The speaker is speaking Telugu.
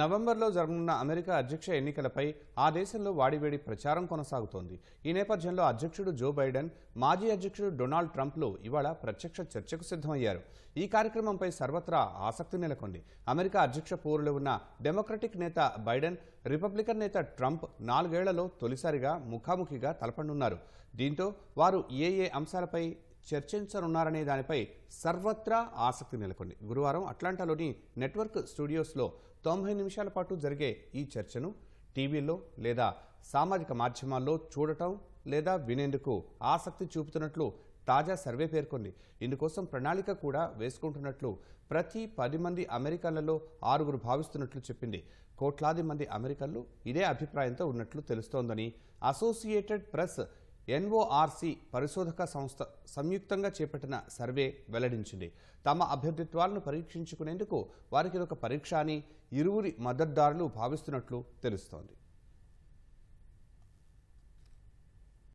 నవంబర్లో జరగనున్న అమెరికా అధ్యక్ష ఎన్నికలపై ఆ దేశంలో వాడివేడి ప్రచారం కొనసాగుతోంది. ఈ నేపథ్యంలో అధ్యక్షుడు జో బైడెన్ మాజీ అధ్యక్షుడు డొనాల్డ్ ట్రంప్లు ఇవాళ ప్రత్యక్ష చర్చకు సిద్ధమయ్యారు. ఈ కార్యక్రమంపై సర్వత్రా ఆసక్తి నెలకొంది. అమెరికా అధ్యక్ష పోరులో ఉన్న డెమోక్రటిక్ నేత బైడెన్ రిపబ్లికన్ నేత ట్రంప్ నాలుగేళ్ళలో తొలిసారిగా ముఖాముఖిగా తలపండున్నారు. దీంతో వారు ఏ ఏ అంశాలపై చర్చించనున్నారనే దానిపై సర్వత్రా ఆసక్తి నెలకొంది. గురువారం అట్లాంటాలోని నెట్వర్క్ స్టూడియోస్లో తొంభై నిమిషాల పాటు జరిగే ఈ చర్చను టీవీలో లేదా సామాజిక మాధ్యమాల్లో చూడటం లేదా వినేందుకు ఆసక్తి చూపుతున్నట్లు తాజా సర్వే పేర్కొంది. ఇందుకోసం ప్రణాళిక కూడా వేసుకుంటున్నట్లు ప్రతి పది మంది అమెరికన్లలో ఆరుగురు భావిస్తున్నట్లు చెప్పింది. కోట్లాది మంది అమెరికన్లు ఇదే అభిప్రాయంతో ఉన్నట్లు తెలుస్తోందని అసోసియేటెడ్ ప్రెస్ ఎన్ఓఆర్సి పరిశోధక సంస్థ సంయుక్తంగా చేపట్టిన సర్వే వెల్లడించింది. తమ అభ్యర్థిత్వాలను పరీక్షించుకునేందుకు వారికి ఒక పరీక్ష అని ఇరువురి మద్దతుదారులు భావిస్తున్నట్లు తెలుస్తోంది.